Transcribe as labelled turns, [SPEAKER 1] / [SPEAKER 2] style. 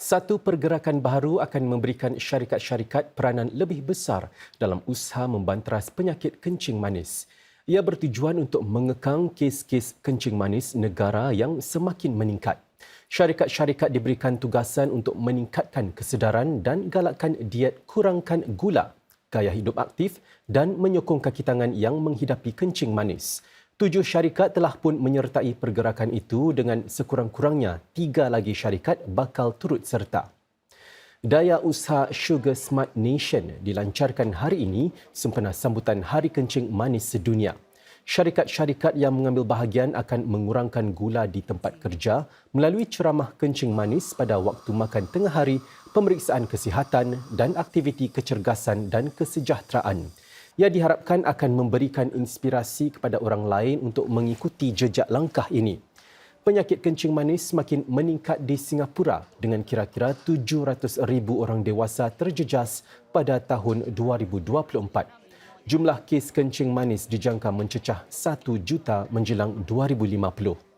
[SPEAKER 1] Satu pergerakan baru akan memberikan syarikat-syarikat peranan lebih besar dalam usaha membanteras penyakit kencing manis. Ia bertujuan untuk mengekang kes-kes kencing manis negara yang semakin meningkat. Syarikat-syarikat diberikan tugasan untuk meningkatkan kesedaran dan galakkan diet kurangkan gula, gaya hidup aktif dan menyokong kaki tangan yang menghidapi kencing manis. Tujuh syarikat telah pun menyertai pergerakan itu dengan sekurang-kurangnya tiga lagi syarikat bakal turut serta. Daya usaha Sugar Smart Nation dilancarkan hari ini sempena sambutan Hari Kencing Manis Sedunia. Syarikat-syarikat yang mengambil bahagian akan mengurangkan gula di tempat kerja melalui ceramah kencing manis pada waktu makan tengah hari, pemeriksaan kesihatan dan aktiviti kecergasan dan kesejahteraan ia diharapkan akan memberikan inspirasi kepada orang lain untuk mengikuti jejak langkah ini. Penyakit kencing manis semakin meningkat di Singapura dengan kira-kira 700 ribu orang dewasa terjejas pada tahun 2024. Jumlah kes kencing manis dijangka mencecah 1 juta menjelang 2050.